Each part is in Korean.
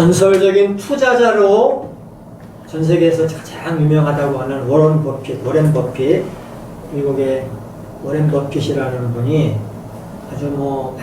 전설적인 투자자로 전 세계에서 가장 유명하다고 하는 워런 버핏, 워렌 버핏, 미국의 워렌 버핏이라는 분이 아주 뭐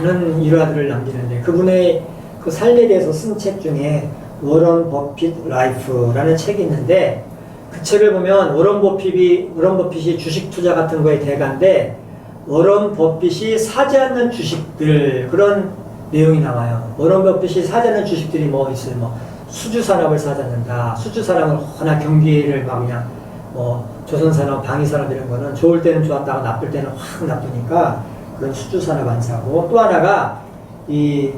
많은 일화들을 남기는데 그분의 그 삶에 대해서 쓴 책 중에 워런 버핏 라이프라는 책이 있는데 그 책을 보면 워런 버핏이 워런 버핏이 주식 투자 같은 거에 대가인데 워런 버핏이 사지 않는 주식들 그런 내용이 나와요. 버핏이 사지 않는 주식들이 뭐 있어요? 뭐 수주 산업을 사지 않는다. 수주 산업은 워낙 경기를 막 그냥 뭐 조선 산업, 방위 산업 이런 거는 좋을 때는 좋았다가 나쁠 때는 확 나쁘니까 그런 수주 산업 안 사고 또 하나가 이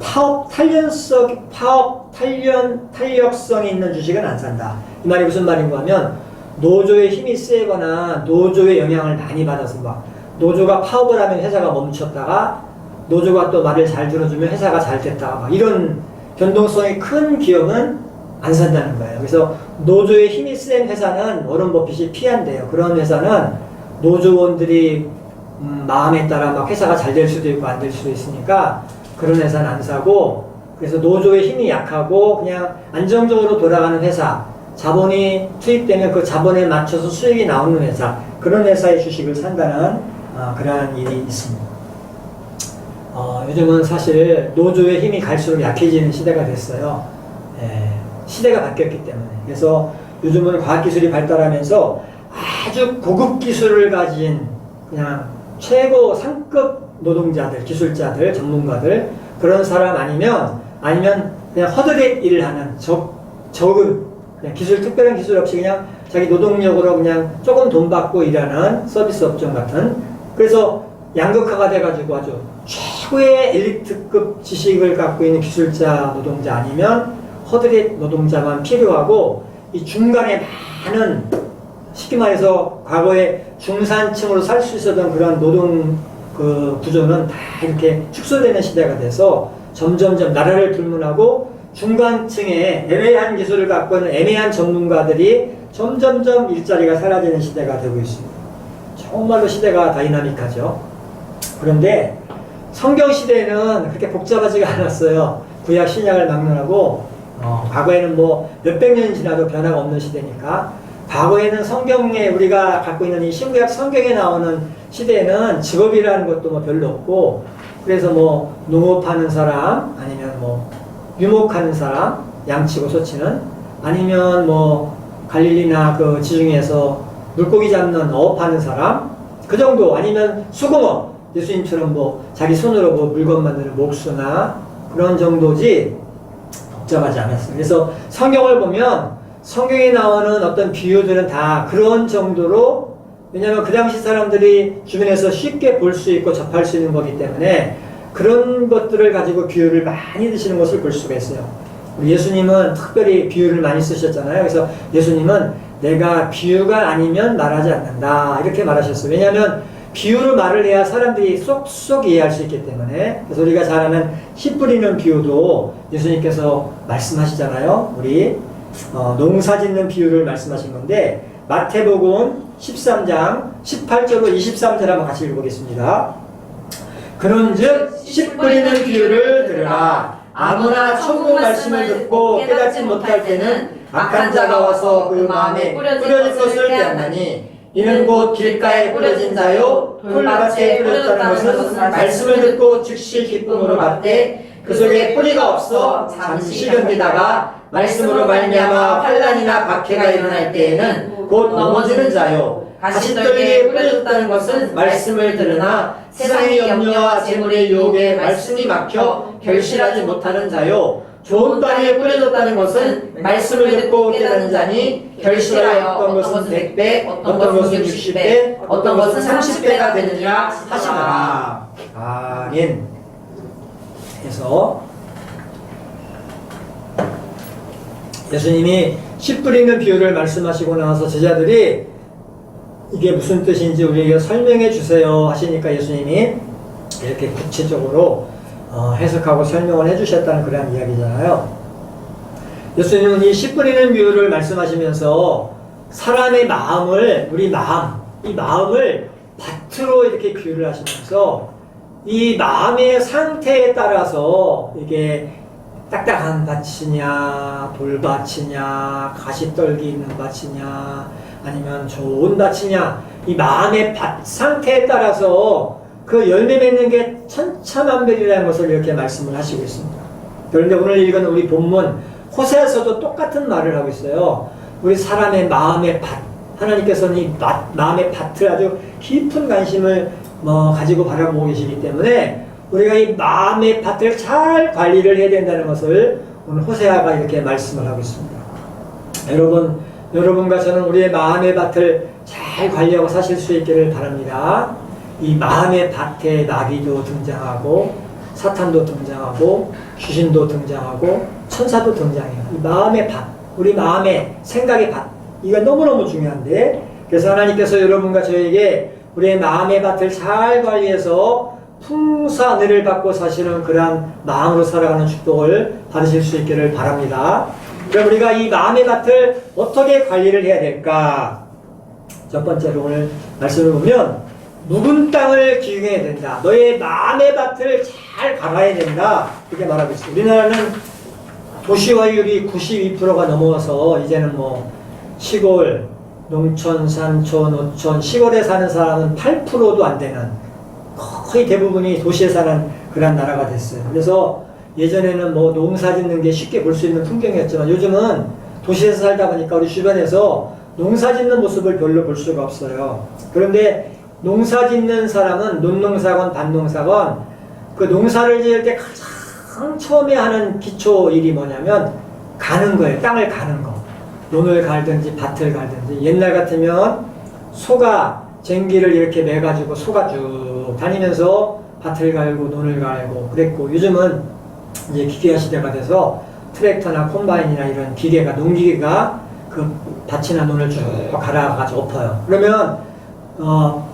파업 탄력성 파업 탄력 탄력성이 있는 주식은 안 산다. 이 말이 무슨 말인가 하면 노조의 힘이 세거나 노조의 영향을 많이 받아서 막 노조가 파업을 하면 회사가 멈췄다가 노조가 또 말을 잘 들어주면 회사가 잘 됐다가 막 이런 변동성이 큰 기업은 안 산다는 거예요. 그래서 노조의 힘이 센 회사는 워런 버핏이 피한대요. 그런 회사는 노조원들이 음, 마음에 따라 막 회사가 잘 될 수도 있고 안 될 수도 있으니까 그런 회사는 안 사고 그래서 노조의 힘이 약하고 그냥 안정적으로 돌아가는 회사 자본이 투입되면 그 자본에 맞춰서 수익이 나오는 회사 그런 회사의 주식을 산다는 어, 그러한 일이 있습니다. 어, 요즘은 사실 노조의 힘이 갈수록 약해지는 시대가 됐어요. 예, 시대가 바뀌었기 때문에. 그래서 요즘은 과학기술이 발달하면서 아주 고급 기술을 가진 그냥 최고 상급 노동자들, 기술자들, 전문가들 그런 사람 아니면 아니면 그냥 허드렛 일을 하는 적 적은 그냥 기술 특별한 기술 없이 그냥 자기 노동력으로 그냥 조금 돈 받고 일하는 서비스 업종 같은 그래서 양극화가 돼가지고 아주 최고의 엘리트급 지식을 갖고 있는 기술자 노동자 아니면 허드렛 노동자만 필요하고 이 중간에 많은 쉽게 말해서 과거에 중산층으로 살 수 있었던 그런 노동 그 구조는 다 이렇게 축소되는 시대가 돼서 점점점 나라를 불문하고 중간층의 애매한 기술을 갖고 있는 애매한 전문가들이 점점점 일자리가 사라지는 시대가 되고 있습니다. 정말로 시대가 다이나믹하죠. 그런데 성경 시대에는 그렇게 복잡하지가 않았어요. 구약 신약을 막론하고 어, 과거에는 뭐 몇백 년이 지나도 변화가 없는 시대니까 과거에는 성경에 우리가 갖고 있는 이 신구약 성경에 나오는 시대에는 직업이라는 것도 뭐 별로 없고 그래서 뭐 농업하는 사람 아니면 뭐 유목하는 사람 양치고 소치는 아니면 뭐 갈릴리나 그 지중해에서 물고기 잡는 어업하는 사람 그 정도 아니면 수공업 예수님처럼 뭐 자기 손으로 뭐 물건 만드는 목수나 그런 정도지 복잡하지 않았어요. 그래서 성경을 보면 성경에 나오는 어떤 비유들은 다 그런 정도로 왜냐하면 그 당시 사람들이 주변에서 쉽게 볼 수 있고 접할 수 있는 거기 때문에 그런 것들을 가지고 비유를 많이 드시는 것을 볼 수가 있어요. 예수님은 특별히 비유를 많이 쓰셨잖아요. 그래서 예수님은 내가 비유가 아니면 말하지 않는다 이렇게 말하셨어요. 왜냐하면 비유로 말을 해야 사람들이 쏙쏙 이해할 수 있기 때문에 그래서 우리가 잘 아는 씨 뿌리는 비유도 예수님께서 말씀하시잖아요. 우리 어, 농사 짓는 비유를 말씀하신 건데 마태복음 13장 18절로 23절 한번 같이 읽어보겠습니다. 그런즉 씨 뿌리는 비유를 들으라 아무나 천국 말씀을 듣고 깨닫지 못할 때는 악한 자가 와서 그 마음에 뿌려질 것을 빼앗나니 이는 곧 길가에 뿌려진 자요? 풀밭에 뿌려졌다는 것은 말씀을 듣고 즉시 기쁨으로 받되 그 속에 뿌리가 없어 잠시 견디다가 말씀으로 말미암아 환란이나 박해가 일어날 때에는 곧 넘어지는 자요. 가시떨기에 뿌려졌다는 것은 말씀을 들으나 세상의 염려와 재물의 유혹에 말씀이 막혀 결실하지 못하는 자요 좋은 땅에 뿌려졌다는 것은 말씀을 듣고 깨닫는 자니 결실하여 어떤 것은 100배 어떤 것은 60배 어떤 것은 30배가 되느니라 하시더라 아멘. 그래서 예수님이 씨 뿌리는 비유를 말씀하시고 나서 제자들이 이게 무슨 뜻인지 우리에게 설명해 주세요 하시니까 예수님이 이렇게 구체적으로 어, 해석하고 설명을 해주셨다는 그런 이야기잖아요. 예수님은 이씨 뿌리는 비유를 말씀하시면서 사람의 마음을 우리 마음 이 마음을 밭으로 이렇게 비유를 하시면서 이 마음의 상태에 따라서 이게 딱딱한 밭이냐, 돌밭이냐, 가시떨기 있는 밭이냐, 아니면 좋은 밭이냐, 이 마음의 밭 상태에 따라서 그 열매 맺는 게 천차만별이라는 것을 이렇게 말씀을 하시고 있습니다. 그런데 오늘 읽은 우리 본문 호세에서도 똑같은 말을 하고 있어요. 우리 사람의 마음의 밭, 하나님께서는 이 밭, 마음의 밭을 아주 깊은 관심을 뭐 가지고 바라보고 계시기 때문에 우리가 이 마음의 밭을 잘 관리를 해야 된다는 것을 오늘 호세아가 이렇게 말씀을 하고 있습니다. 여러분, 여러분과 저는 우리의 마음의 밭을 잘 관리하고 사실 수 있기를 바랍니다. 이 마음의 밭에 나비도 등장하고 사탄도 등장하고 귀신도 등장하고 천사도 등장해요. 이 마음의 밭, 우리 마음의 생각의 밭, 이거 너무너무 중요한데 그래서 하나님께서 여러분과 저에게 우리의 마음의 밭을 잘 관리해서 풍사늘을 받고 사시는 그러한 마음으로 살아가는 축복을 받으실 수 있기를 바랍니다. 그럼 우리가 이 마음의 밭을 어떻게 관리를 해야 될까? 첫 번째로 오늘 말씀을 보면 묵은 땅을 기용해야 된다. 너의 마음의 밭을 잘 갈아야 된다. 이렇게 말하고 있어요. 우리나라는 도시화율이 92%가 넘어와서 이제는 뭐 시골, 농촌, 산촌, 노촌, 시골에 사는 사람은 8%도 안 되는 거의 대부분이 도시에 사는 그런 나라가 됐어요. 그래서 예전에는 뭐 농사 짓는 게 쉽게 볼 수 있는 풍경이었지만 요즘은 도시에서 살다 보니까 우리 주변에서 농사 짓는 모습을 별로 볼 수가 없어요. 그런데 농사 짓는 사람은 논농사건 밭농사건 그 농사를 지을 때 가장 처음에 하는 기초 일이 뭐냐면 가는 거예요. 땅을 가는 거. 논을 갈든지 밭을 갈든지 옛날 같으면 소가 쟁기를 이렇게 매가지고 소가 쭉 다니면서 밭을 갈고 논을 갈고 그랬고 요즘은 이제 기계화 시대가 돼서 트랙터나 콤바인이나 이런 기계가 농기계가 그 밭이나 논을 쭉 갈아가지고 엎어요. 그러면 어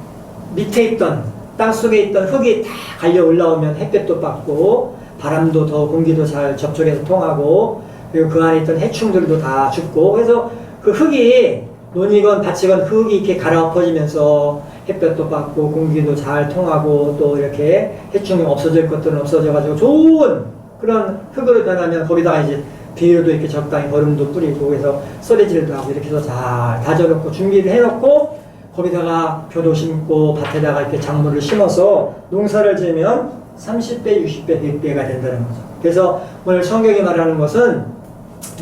밑에 있던 땅 속에 있던 흙이 다 갈려 올라오면 햇볕도 받고 바람도 더 공기도 잘 접촉해서 통하고 그리고 그 안에 있던 해충들도 다 죽고. 그래서 그 흙이 논이건 밭이건 흙이 이렇게 갈아엎어지면서 햇볕도 받고 공기도 잘 통하고 또 이렇게 해충이 없어질 것들은 없어져가지고 좋은 그런 흙으로 변하면 거기다가 이제 비료도 이렇게 적당히 거름도 뿌리고 그래서 썰이질도 하고 이렇게 해서 잘 다져놓고 준비를 해놓고 거기다가 벼도 심고 밭에다가 이렇게 작물을 심어서 농사를 지으면 30배, 60배, 100배가 된다는 거죠. 그래서 오늘 성경이 말하는 것은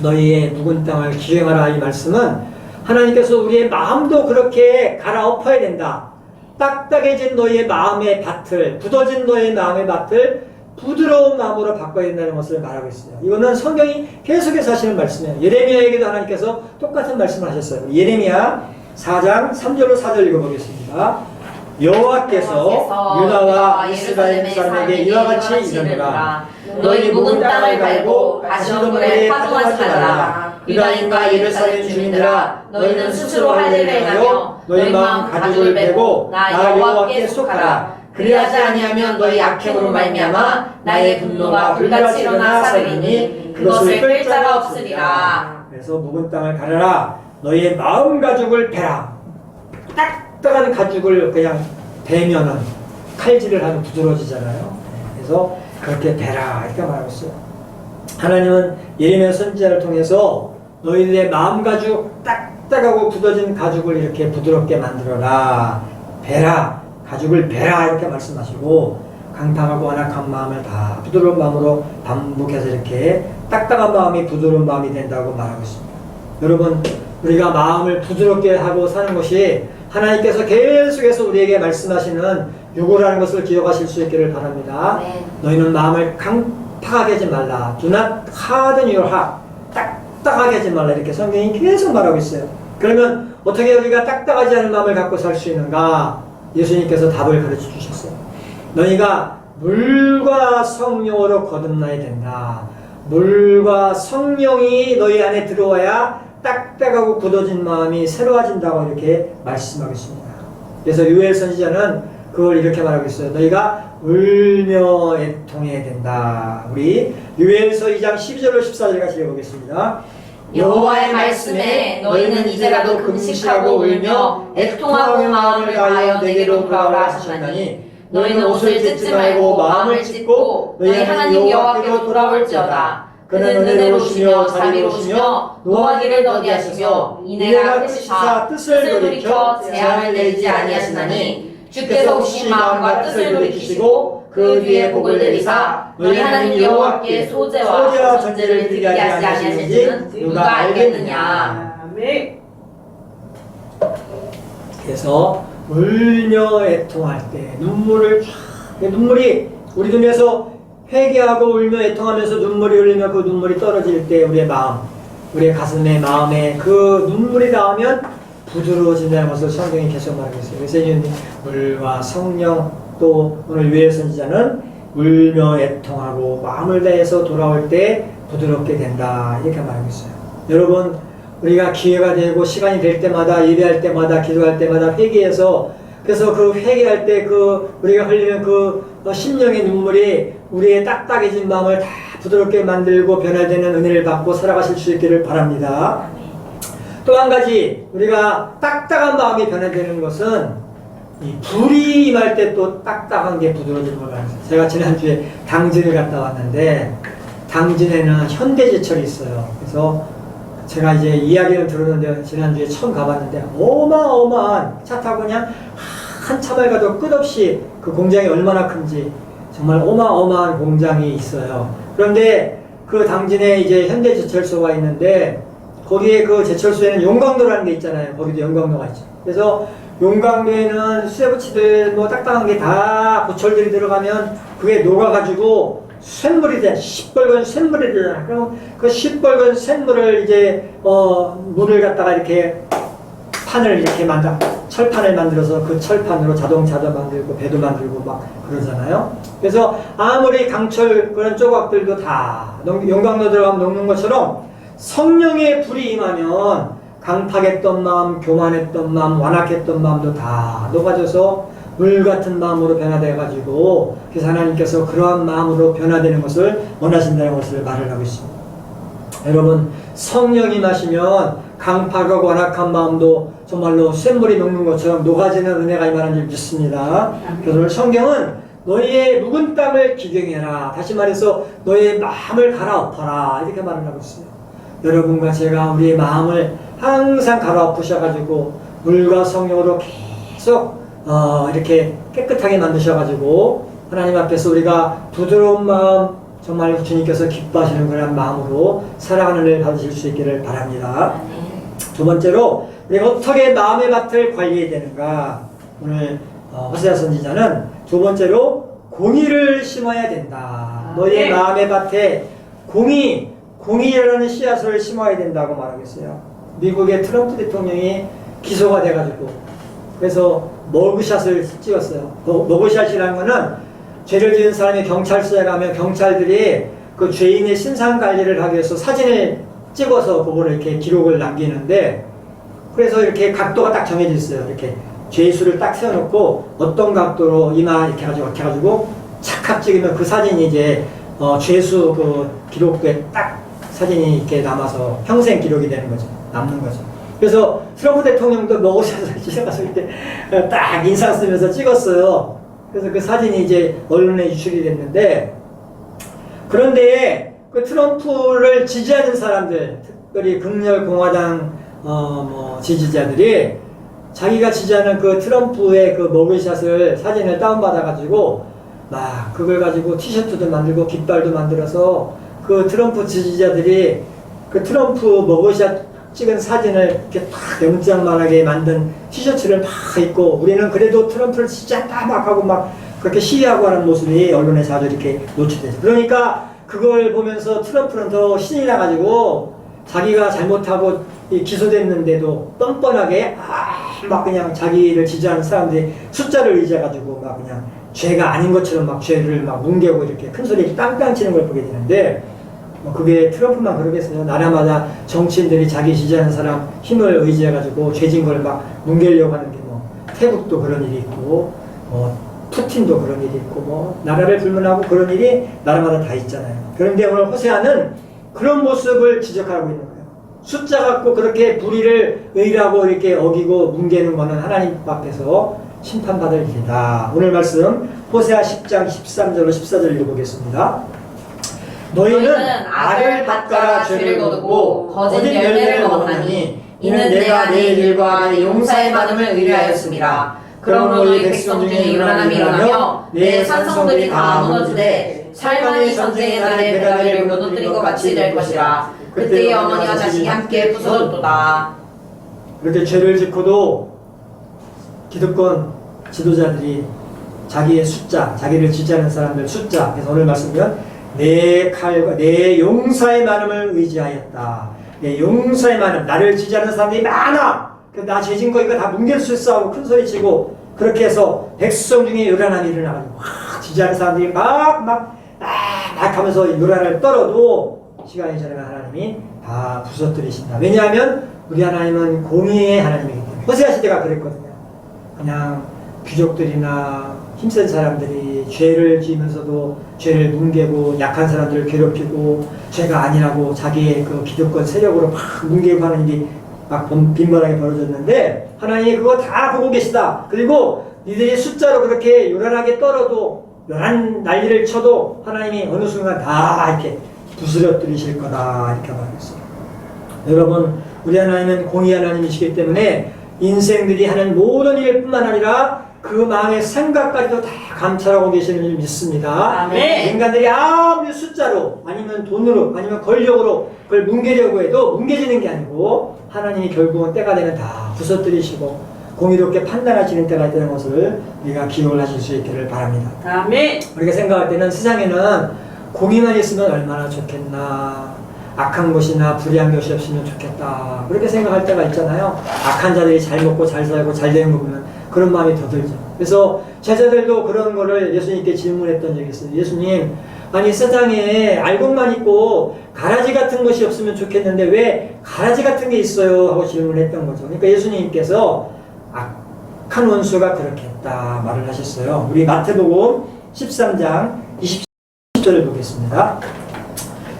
너희의 묵은 땅을 기행하라 이 말씀은 하나님께서 우리의 마음도 그렇게 갈아엎어야 된다. 딱딱해진 너희의 마음의 밭을, 굳어진 너희의 마음의 밭을 부드러운 마음으로 바꿔야 된다는 것을 말하고 있어요. 이거는 성경이 계속해서 하시는 말씀이에요. 예레미야에게도 하나님께서 똑같은 말씀을 하셨어요. 예레미야 4장 3절로 4절 읽어보겠습니다. 여호와께서 유다와 이스라엘 사람에게 이와 같이 이르노라. 너희 묵은 땅을 갈고 가시덤불에 파종하지 말라. 유다인과 예루살렘 주민들아 너희는 스스로 할 일을 행하며 너희 마음 가죽을 베고 나 여호와께 속하라. 그리하지 아니하면 너희 악행으로 말미암아 나의 분노가 불같이 일어나 사르리니 그것을 끌 자가 없으리라. 그래서 묵은 땅을 가려라 너희의 마음 가죽을 베라 딱딱한 가죽을 그냥 베면은 칼질을 하면 부드러워지잖아요. 그래서 그렇게 베라 이렇게 말하고 있어요. 하나님은 예레미야 선지자를 통해서 너희들의 마음 가죽 딱딱하고 굳어진 가죽을 이렇게 부드럽게 만들어라 베라 가죽을 베라 이렇게 말씀하시고 강탕하고 완악한 마음을 다 부드러운 마음으로 반복해서 이렇게 딱딱한 마음이 부드러운 마음이 된다고 말하고 있습니다. 여러분 우리가 마음을 부드럽게 하고 사는 것이 하나님께서 계속해서 우리에게 말씀하시는 유고라는 것을 기억하실 수 있기를 바랍니다. 네. 너희는 마음을 강팍하게 하지 말라. Do not harden your heart. 딱딱하게 하지 말라. 이렇게 성경이 계속 말하고 있어요. 그러면 어떻게 우리가 딱딱하지 않은 마음을 갖고 살 수 있는가? 예수님께서 답을 가르쳐 주셨어요. 너희가 물과 성령으로 거듭나야 된다. 물과 성령이 너희 안에 들어와야 딱딱하고 굳어진 마음이 새로워진다고 이렇게 말씀하고 있습니다. 그래서 유엘 선지자는 그걸 이렇게 말하고 있어요. 너희가 울며 애통해야 된다. 우리 유엘서 2장 12절로 14절 같이 읽어보겠습니다. 여호와의 말씀에 너희는 이제라도 금식하고 울며 애통하고 마음을 다하여 내게로 돌아오라 하셨나니 너희는 옷을 찢지 말고 마음을 찢고 너희 하나님 여호와께로 돌아올지어다 그는 은혜로우시며 자비로우시며 노하기를 더디하시며 이내가 뜻이사 뜻을 돌이켜 제한을 내리지 아니하시나니 주께서 오신 마음과 뜻을 돌이키시고 그 뒤에 복을 내리사 너희 하나님 여호와께 소재와 전제를 드리게 하지 아니하시는지 누가 알겠느냐 아멘. 그래서 울며 애통할 때 눈물을 쫙 눈물이 우리 눈에서 회개하고 울며 애통하면서 눈물이 흘리며 그 눈물이 떨어질 때 우리의 마음 우리의 가슴에 마음에 그 눈물이 닿으면 부드러워진다는 것을 성경이 계속 말하고 있어요. 그래서 이 물과 성령 또 오늘 위의 선지자는 울며 애통하고 마음을 다해서 돌아올 때 부드럽게 된다 이렇게 말하고 있어요. 여러분 우리가 기회가 되고 시간이 될 때마다 예배할 때마다 기도할 때마다 회개해서 그래서 그 회개할 때 그 우리가 흘리는 그 어, 심령의 눈물이 우리의 딱딱해진 마음을 다 부드럽게 만들고 변화되는 은혜를 받고 살아가실 수 있기를 바랍니다. 또 한 가지 우리가 딱딱한 마음이 변화되는 것은 이 불이 임할 때 또 딱딱한 게 부드러워지는 걸 알았어요. 제가 지난주에 당진을 갔다 왔는데 당진에는 현대제철이 있어요. 그래서 제가 이제 이야기를 들었는데 지난주에 처음 가봤는데 어마어마한 차 타고 그냥 한참을 가도 끝없이 그 공장이 얼마나 큰지 정말 어마어마한 공장이 있어요. 그런데 그 당진에 이제 현대제철소가 있는데 거기에 그 제철소에는 용광로라는 게 있잖아요. 거기도 용광로가 있죠. 그래서 용광로에는 쇠붙이들 뭐 딱딱한 게다 고철들이 들어가면 그게 녹아가지고 쇳물이 돼. 시뻘건 쇳물이 되잖아. 그럼 그 시뻘건 쇳물을 이제 어 물을 갖다가 이렇게 판을 이렇게 만들 철판을 만들어서 그 철판으로 자동차도 만들고 배도 만들고 막 그러잖아요. 그래서 아무리 강철 그런 조각들도 다 농- 용광로 들어가면 녹는 것처럼 성령의 불이 임하면 강팍했던 마음, 교만했던 마음, 완악했던 마음도 다 녹아져서 물 같은 마음으로 변화되어 가지고 그래서 하나님께서 그러한 마음으로 변화되는 것을 원하신다는 것을 말을 하고 있습니다. 여러분 성령이 마시면 강팍하고 완악한 마음도 정말로 쇳물이 녹는 것처럼 녹아지는 은혜가 임하는 줄 믿습니다. 그래서 오늘 성경은 너희의 묵은 땅을 기경해라. 다시 말해서 너희의 마음을 갈아엎어라. 이렇게 말을 하고 있어요. 여러분과 제가 우리의 마음을 항상 갈아엎으셔가지고 물과 성령으로 계속 어, 이렇게 깨끗하게 만드셔가지고 하나님 앞에서 우리가 부드러운 마음 정말 주님께서 기뻐하시는 그런 마음으로 살아가는 을 받으실 수 있기를 바랍니다. 두 번째로 우리가 어떻게 마음의 밭을 관리해야 되는가 오늘 어, 호세아 선지자는 두 번째로 공의를 심어야 된다. 너희의 네. 마음의 밭에 공의, 공의라는 씨앗을 심어야 된다고 말하겠어요. 미국의 트럼프 대통령이 기소가 돼가지고 그래서 머그샷을 찍었어요. 머- 머그샷이라는 거는 죄를 지은 사람이 경찰서에 가면 경찰들이 그 죄인의 신상 관리를 하기 위해서 사진을 찍어서 그거를 이렇게 기록을 남기는데 그래서 이렇게 각도가 딱 정해져 있어요. 이렇게 죄수를 딱 세워놓고 어떤 각도로 이마 이렇게 해가지고 이렇게 해가지고 착각 찍으면 그 사진이 이제 어, 죄수 그 기록부에 딱 사진이 이렇게 남아서 평생 기록이 되는 거죠. 남는 거죠. 그래서 트럼프 대통령도 먹으셔서 찍어가서 이렇게 딱 인상 쓰면서 찍었어요. 그래서 그 사진이 이제 언론에 유출이 됐는데 그런데 그 트럼프를 지지하는 사람들, 특별히 극렬 공화당 어, 뭐 지지자들이 자기가 지지하는 그 트럼프의 그 머글샷을 사진을 다운받아가지고 막 그걸 가지고 티셔츠도 만들고 깃발도 만들어서 그 트럼프 지지자들이 그 트럼프 머글샷 찍은 사진을 이렇게 딱 영장만하게 만든 티셔츠를 막 입고 우리는 그래도 트럼프를 지지한다 막 하고 막 그렇게 시위하고 하는 모습이 언론에 자주 이렇게 노출되죠. 그러니까 그걸 보면서 트럼프는 더 신이 나가지고 자기가 잘못하고 이 기소됐는데도 뻔뻔하게 아, 막 그냥 자기를 지지하는 사람들이 숫자를 의지해가지고 막 그냥 죄가 아닌 것처럼 막 죄를 막 뭉개고 이렇게 큰 소리 땅땅 치는 걸 보게 되는데 뭐 그게 트럼프만 그러겠어요. 나라마다 정치인들이 자기 지지하는 사람 힘을 의지해가지고 죄진 걸 막 뭉개려고 하는 게 뭐 태국도 그런 일이 있고 뭐 푸틴도 그런 일이 있고 뭐 나라를 불문하고 그런 일이 나라마다 다 있잖아요. 그런데 오늘 호세아는 그런 모습을 지적하고 있는 거예요. 숫자 갖고 그렇게 불의를 의라고 이렇게 어기고 뭉개는 거는 하나님 앞에서 심판받을 일이다. 오늘 말씀 호세아 10장 13절로 14절 읽어보겠습니다. 너희는 알을 닦아라 죄를 거두고 거짓 열매를 먹었나니 이는 내가 내 일과 내 용사의 많음을 의뢰하였습니다. 그러므로 너희 백성 중에 일어남이 일어나며 내 산성들이 다 무너지되 살만이 전쟁의 날에 베다리를 무너뜨린 것 같이 될 것이라 그때의 어머니와 자식이 함께 부서졌도다. 그렇게 죄를 짓고도 기득권 지도자들이 자기의 숫자, 자기를 지지하는 사람들 숫자, 그래서 오늘 말씀은 내 칼과 내 용사의 많음을 의지하였다. 내 용사의 많음, 나를 지지하는 사람들이 많아. 그나 죄진 거니까 다 뭉갤 수 있어 하고 큰 소리 치고 그렇게 해서 백성 중에 요란함이 일어나가지고 막 지지하는 사람들이 막, 막, 막, 막 하면서 요란을 떨어도 시간이 지나면 하나님이 다 부서뜨리신다. 왜냐하면 우리 하나님은 공의의 하나님이기 때문에. 호세아 시대가 그랬거든요. 그냥 귀족들이나 힘센 사람들이 죄를 지으면서도 죄를 뭉개고 약한 사람들을 괴롭히고 죄가 아니라고 자기의 그 기득권 세력으로 막 뭉개고 하는 일이 막 빈- 빈번하게 벌어졌는데 하나님이 그거 다 보고 계시다. 그리고 니들이 숫자로 그렇게 요란하게 떨어도 요란 난리를 쳐도 하나님이 어느 순간 다 이렇게 부스러뜨리실 거다 이렇게 말했어요. 여러분 우리 하나님은 공의 하나님이시기 때문에 인생들이 하는 모든 일뿐만 아니라 그 마음의 생각까지도 다 감찰하고 계시는 줄 믿습니다. 아멘. 인간들이 아무리 숫자로 아니면 돈으로 아니면 권력으로 그걸 뭉개려고 해도 뭉개지는 게 아니고 하나님이 결국은 때가 되면 다 부서뜨리시고 공의롭게 판단하시는 때가 되는 것을 우리가 기억을 하실 수 있기를 바랍니다. 아멘. 우리가 생각할 때는 세상에는 공의만 있으면 얼마나 좋겠나 악한 것이나 불의한 것이 없으면 좋겠다 그렇게 생각할 때가 있잖아요 악한 자들이 잘 먹고 잘 살고 잘 되는 거 보면 그런 마음이 더 들죠. 그래서 제자들도 그런 거를 예수님께 질문했던 적이 있어요. 예수님 아니 세상에 알곡만 있고 가라지 같은 것이 없으면 좋겠는데 왜 가라지 같은 게 있어요? 하고 질문했던 거죠. 그러니까 예수님께서 악한 원수가 그렇게 했다 말을 하셨어요. 우리 마태복음 13장 20절을 보겠습니다.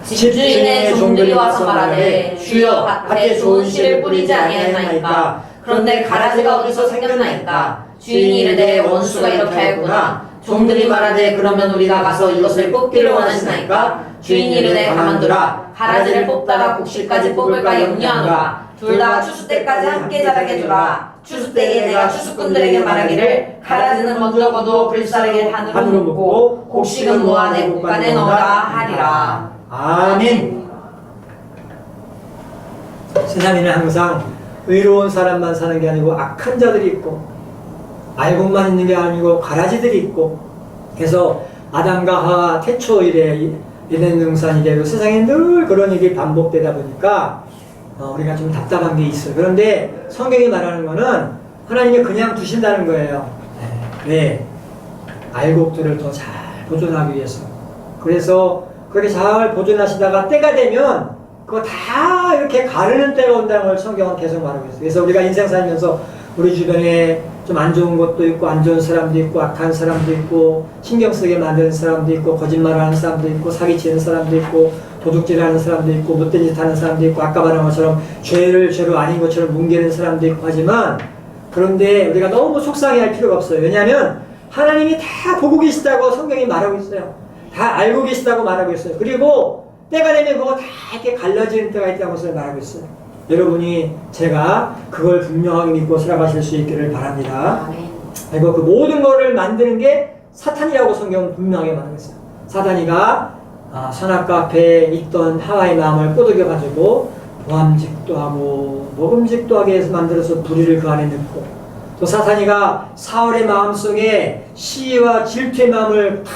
집주인의 종들이 와서 말하되 주여 밭에 좋은 씨를 뿌리지 아니하였나이까 그런데 가라지가 어디서 생겼나이까? 주인이 이르되 원수가 이렇게 하였구나. 종들이 말하되 그러면 우리가 가서 이것을 뽑기를 원하시나이까? 주인이 이르되 가만두라. 가라지를 뽑다가 곡실까지 뽑을까 염려하노라. 둘 다 추수 때까지 함께 자라게 두라. 추수 때에 내가 추수꾼들에게 말하기를 가라지는 거두어 불사르게 하늘로 묻고 곡식은 모아 내 곳간에 넣어라 하리라. 아멘. 세상에는 항상 의로운 사람만 사는 게 아니고 악한 자들이 있고 알곡만 있는 게 아니고 가라지들이 있고 그래서 아담과 하와 태초 이래 이런 능산 이래 세상에 늘 그런 일이 반복되다 보니까 어, 우리가 좀 답답한 게 있어요. 그런데 성경이 말하는 거는 하나님이 그냥 두신다는 거예요. 네. 왜? 알곡들을 더 잘 보존하기 위해서. 그래서 그렇게 잘 보존하시다가 때가 되면 그거 다 이렇게 가르는 때가 온다는 걸 성경은 계속 말하고 있어요. 그래서 우리가 인생 살면서 우리 주변에 좀 안 좋은 것도 있고 안 좋은 사람도 있고 악한 사람도 있고 신경 쓰게 만드는 사람도 있고 거짓말하는 사람도 있고 사기치는 사람도 있고 도둑질하는 사람도 있고 못된 짓 하는 사람도 있고 아까 말한 것처럼 죄를 죄로 아닌 것처럼 뭉개는 사람도 있고 하지만 그런데 우리가 너무 속상해할 필요가 없어요. 왜냐하면 하나님이 다 보고 계시다고 성경이 말하고 있어요. 다 알고 계시다고 말하고 있어요. 그리고 때가 되면 그거 다 이렇게 갈라지는 때가 있다는 것을 말하고 있어요. 여러분이 제가 그걸 분명하게 믿고 살아가실 수 있기를 바랍니다. 그리고 그 모든 거를 만드는 게 사탄이라고 성경은 분명하게 말하고 있어요. 사탄이가 아, 선악과 앞에 있던 하와의 마음을 꼬드겨 가지고 보암직도 하고 먹음직도 하게 해서 만들어서 불의를 그 안에 넣고 또 사탄이가 사울의 마음속에 시와 질투의 마음을 다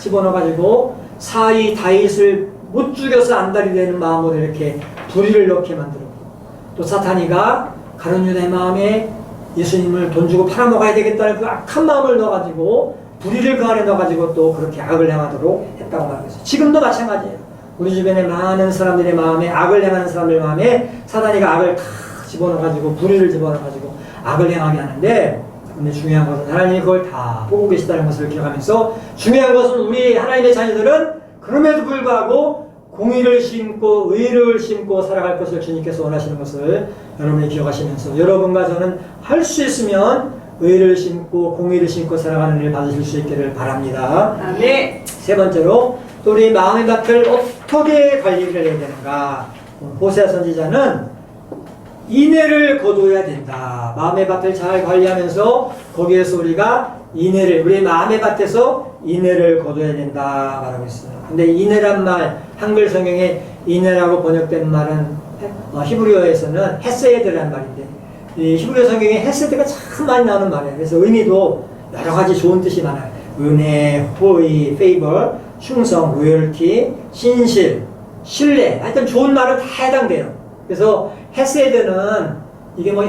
집어넣어 가지고 사이 다윗을 못 죽여서 안달이 되는 마음으로 이렇게 불의를 넣게 만들었고 또 사탄이가 가룟 유다의 마음에 예수님을 돈 주고 팔아먹어야 되겠다는 그 악한 마음을 넣어가지고 불의를 그 안에 넣어가지고 또 그렇게 악을 행하도록 했다고 말하고 있어요. 지금도 마찬가지예요. 우리 주변에 많은 사람들의 마음에 악을 행하는 사람들 마음에 사단이가 악을 다 집어넣어가지고 불의를 집어넣어가지고 악을 행하게 하는데 근데 중요한 것은 하나님이 그걸 다 보고 계시다는 것을 기억하면서 중요한 것은 우리 하나님의 자녀들은 그럼에도 불구하고 공의를 심고 의를 심고 살아갈 것을 주님께서 원하시는 것을 여러분이 기억하시면서 여러분과 저는 할 수 있으면 의를 심고 공의를 심고 살아가는 일 받으실 수 있기를 바랍니다. 아멘 세 번째로 또 우리 마음의 밭을 어떻게 관리를 해야 되는가? 호세아 선지자는 인내를 거둬야 된다. 마음의 밭을 잘 관리하면서 거기에서 우리가 인내를 우리 마음의 밭에서 인내를 거둬야 된다 말하고 있어요. 근데 인내란 말 한글 성경에 인내라고 번역된 말은 어, 히브리어에서는 헤세드라는 말인데 이 히브리어 성경에 헤세드가 참 많이 나오는 말이에요. 그래서 의미도 여러 가지 좋은 뜻이 많아요. 은혜, 호의, 페이버, 충성, 로열티, 신실, 신뢰. 하여튼 좋은 말은 다 해당돼요. 그래서 헤세드는 이게 뭐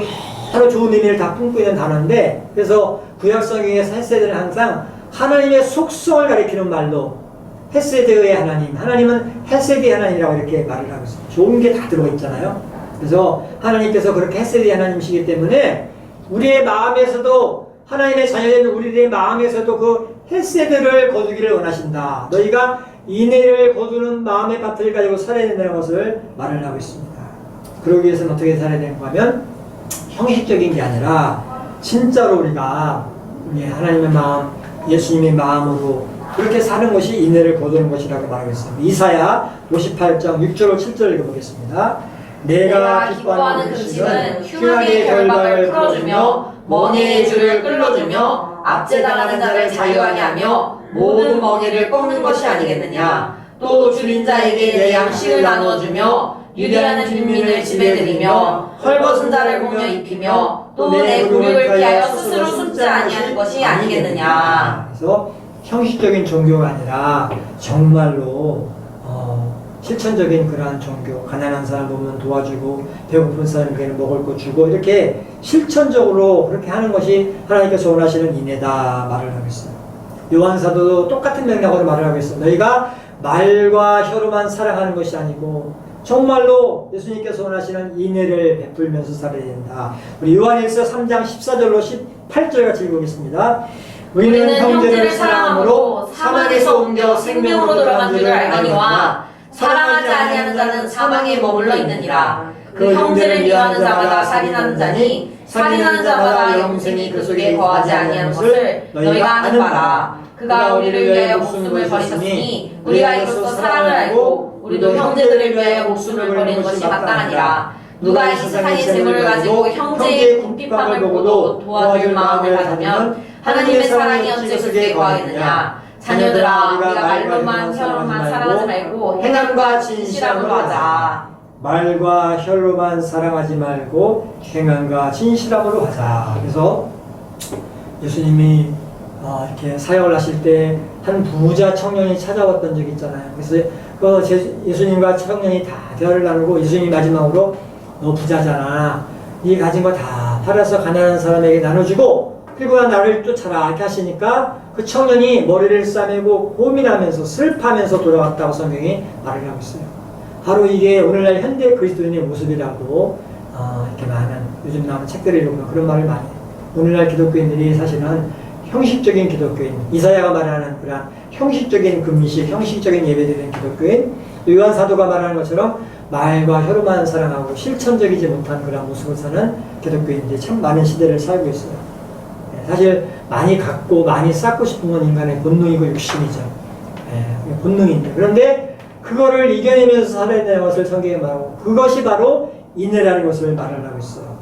여러 좋은 의미를 다 품고 있는 단어인데 그래서 구약 성경에서 헤세드는 항상 하나님의 속성을 가리키는 말로 헤세드의 하나님, 하나님은 헤세드의 하나님이라고 이렇게 말을 하고 있어요. 좋은 게 다 들어가 있잖아요. 그래서 하나님께서 그렇게 헤세드의 하나님이시기 때문에 우리의 마음에서도 하나님의 자녀된 우리들의 마음에서도 그 헤세드를 거두기를 원하신다. 너희가 인애를 거두는 마음의 밭을 가지고 살아야 된다는 것을 말을 하고 있습니다. 그러기 위해서는 어떻게 살아야 되는가 하면 형식적인 게 아니라 진짜로 우리가 우리 하나님의 마음, 예수님의 마음으로 그렇게 사는 것이 인내를 거두는 것이라고 말하고 있습니다. 이사야 58장 6절 7절 읽어보겠습니다. 내가 기뻐하는 금식은 흉악의 결박을 풀어주며 머니의 줄을 끌어주며 압제당하는 자를 자유하게 하며 모든 멍에를 꺾는 것이 아니겠느냐 또 줄인 자에게 내 양식을 나누어주며 유리하는 빈민을 들이며 헐벗은 자를 공여 입히며 또내 굴욕을 피하여 스스로 숨지 아니하는 것이 아니겠느냐 그래서 형식적인 종교가 아니라 정말로 어, 실천적인 그러한 종교, 가난한 사람 보면 도와주고 배고픈 사람에게는 먹을 거 주고 이렇게 실천적으로 그렇게 하는 것이 하나님께서 원하시는 인애다 말을 하고 있어요. 요한 사도도 똑같은 맥락으로 말을 하고 있어요. 너희가 말과 혀로만 사랑하는 것이 아니고 정말로 예수님께서 원하시는 인애를 베풀면서 살아야 된다. 우리 요한일서 3장 14절로 18절 같이 읽어보겠습니다. 우리는 형제를 사랑함으로 사망에서 옮겨 생명으로 들어간 줄을 알거니와 사랑하지 아니하는 자는 사망에 머물러 있느니라 그 형제를 미워하는 자마다 살인하는 자니 살인하는 자마다 영생이 그 속에 거하지 아니하는 것을 너희가 아는 바라. 그가 우리를 위하여 목숨을 버리셨으니 우리가 이로써 사랑을 알고 우리도 형제들을 위하여 목숨을 버리는 것이 마땅하니라 누가 이 세상의 재물을 가지고 형제의 궁핍함을 보고도 도와줄 마음을 가지면 하나님의 사랑이 어찌 그 속에 거하겠느냐? 자녀들아 우리가 말로만 혀로만 사랑하지 말고 행함과 진실함으로 하자 말과 혀로만 사랑하지 말고 행함과 진실함으로 하자. 그래서 예수님이 어, 이렇게 사역을 하실 때 한 부자 청년이 찾아왔던 적이 있잖아요. 그래서 그 제- 예수님과 청년이 다 대화를 나누고 예수님이 마지막으로 너 부자잖아. 네 가진 거 다 팔아서 가난한 사람에게 나눠주고 그리고 나를 쫓아라 이렇게 하시니까 그 청년이 머리를 싸매고 고민하면서 슬퍼하면서 돌아왔다고 성경이 말을 하고 있어요. 바로 이게 오늘날 현대 그리스도인의 모습이라고 어, 이렇게 많은 요즘 나오는 책들을 읽으면 그런 말을 많이 해요. 오늘날 기독교인들이 사실은 형식적인 기독교인, 이사야가 말하는 그런 형식적인 금식, 형식적인 예배드리는 기독교인, 요한 사도가 말하는 것처럼 말과 혀로만 사랑하고 실천적이지 못한 그런 모습을 사는 기독교인들이 참 많은 시대를 살고 있어요. 예, 사실 많이 갖고 많이 쌓고 싶은 건 인간의 본능이고 욕심이죠. 예, 본능인데 그런데 그거를 이겨내면서 살아야 되는 것을 성경에 말하고 그것이 바로 인내라는 것을 말을 하고 있어요.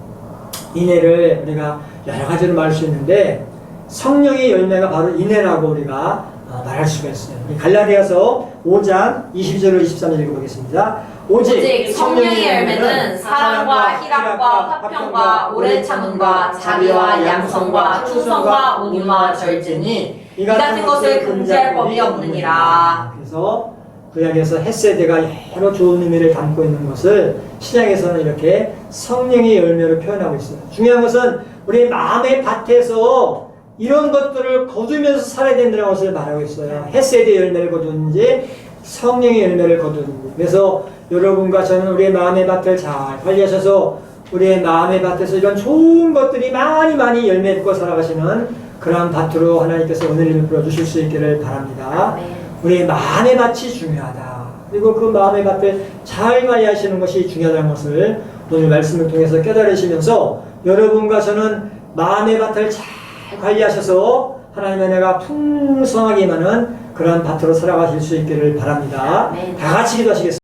인내를 우리가 여러 가지로 말할 수 있는데 성령의 열매가 바로 인내라고 우리가 어, 말할 수가 있어요. 이 갈라디아서 5장 20절로 23절 읽어보겠습니다. 오직 성령의 열매는 사랑과 희락과 화평과 오래 참음과 자비와 양성과 충성과 온유와 절제니 이 같은 것을 금지할 법이 없느니라 그래서 구약에서 헤세드가 여러 좋은 의미를 담고 있는 것을 신약에서는 이렇게 성령의 열매로 표현하고 있어요. 중요한 것은 우리 마음의 밭에서 이런 것들을 거두면서 살아야 된다는 것을 말하고 있어요. 헤세드의 열매를 거두는지 성령의 열매를 거두는지. 그래서 여러분과 저는 우리의 마음의 밭을 잘 관리하셔서 우리의 마음의 밭에서 이런 좋은 것들이 많이 많이 열매 맺고 살아가시는 그러한 밭으로 하나님께서 은혜를 베풀어 주실 수 있기를 바랍니다. 우리의 마음의 밭이 중요하다. 그리고 그 마음의 밭을 잘 관리하시는 것이 중요하다는 것을 오늘 말씀을 통해서 깨달으시면서 여러분과 저는 마음의 밭을 잘 관리하셔서 하나님의 은혜가 풍성하게 임하는 그러한 밭으로 살아가실 수 있기를 바랍니다. 다 같이 기도하시겠습니다.